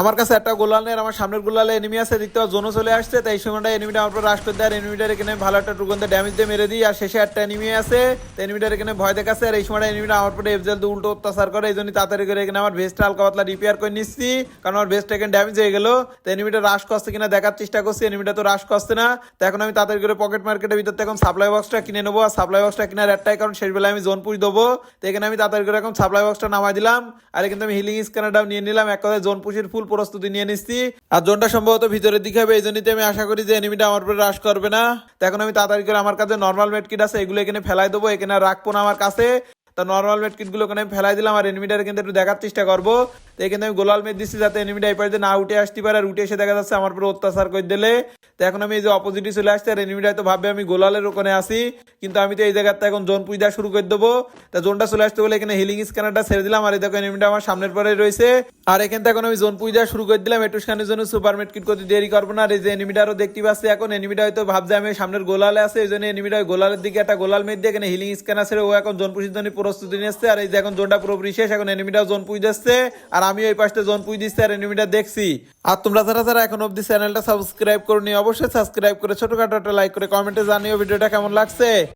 আমার কাছে একটা গোলাল নেই আমার সামনের গোলালে এনিমি আছে, দেখতে পাওয়া জোনও চলে আসছে, তাই সময়টা এনিমিটা আমার উপর রাশ করে দেয়, আর এনিমিটার এখানে ভালো একটা টুকন্তে ড্যামেজ দিয়ে মেরে দিই, আর শেষে একটা এনিমি আছে, তো এনিমিটার এখানে ভয় দেখাচ্ছে, আর এই সময়টা এনিমিটা আমার উপরে এফজেল দিয়ে উল্টো অত্যাচার করে এই জন্য তাড়াতাড়ি করে এখানে আমার ভেস্টটা হালকা পাতলা রিপেয়ার করে নিচ্ছি, কারণ আমার ভেস্টটা এখানে ড্যামেজ হয়ে গেল, তো এনিমিটা রাশ করছে কিনা দেখার চেষ্টা করছি এনিমিটা তো রাশ করছে না, তো এখন আমি তাড়াতাড়ি করে পকেট মার্কেটের ভিতর থেকে এখন সাপ্লাই বক্সটা কিনে নেব, আর সাপ্লাই বক্সটা কেনার একটাই কারণ শেষ বেলায় আমি জোন দেবো, তো এখানে আমি তাড়াতাড়ি করে এখন সাপ্লাই বক্সটা নামাই দিলাম, আর কিন্তু আমি হিলিং স্ক্যানারটাও নিয়ে নিলাম, এক কথায় জোন পুষের ফুল প্রস্তুতি নিয়ে নিচ্ছি। আর জোনটা সম্ভবত ভিতরের দিকে হবে, এই জন্যই আমি আশা করি যে এনিমিটা আমার উপরে রাশ করবে না। এখন আমি তাড়াতাড়ি করে আমার কাছে নর্মাল মেডকিট আছে, এগুলো এখানে ফেলাই দেবো, এখানে রাখব না আমার কাছে। তো নর্মাল মেডকিটগুলো ওখানে ফেলাই দিলাম, আর এনিমিটার কিন্তু একটু দেখার চেষ্টা করব। তো এখানে আমি গোলাল মেদ দিচ্ছি যাতে এনিমিটা এই পাশে না উঠে আসতে পারে, আর উঠে এসে দেখা যাচ্ছে আমার উপরে অত্যাচার করে দিলে। তো এখন আমি এই যে অপোজিটে চলে আসছে, আর এনিমিটা তো ভাববে আমি গোলালের ওখানে আসি কিন্তু আমি তো এই জায়গাতে এখন জোন পুজা শুরু করে দেবো। তা জোনটা চলে আসতে বলে এখানে হিলিং স্ক্যানারটা ছেড়ে দিলাম, আর এই দেখো এনিমিটা আমার সামনের পরে রয়েছে। আর এখান থেকে এখন আমি জোন পুজা শুরু করে দিলাম, একটু স্ক্যানের জন্য সুপার মেডকিট করতে দেরি করব না। আর এই যে এনিমিটারও দেখতে পাচ্ছি এখন এনিমিটা হয়তো ভাবছে আমি সামনের গোলালে আছে, এই জন্য এনিমিটা গোলালের দিকে একটা গোলাল মেদ দিয়ে এখানে হিলিং স্ক্যানার ছেড়ে ও এখন জোন পুষির জন্য প্রস্তুতি নিচ্ছে আর এই যে এখন জোনটা পুরোপুরি শেষ, এখন এনিমিটাও জোন পুজ দিচ্ছে আর আমি ওই পাশে জোন পুই দিচ্ছি আর এনিমিটা দেখছি। আর তোমরা যারা যারা এখন অব্দি চ্যানেলটা সাবস্ক্রাইব করনি, অবশ্যই সাবস্ক্রাইব করে ছোটখাটো একটা লাইক করে কমেন্টে জানিও ভিডিওটা কেমন লাগছে।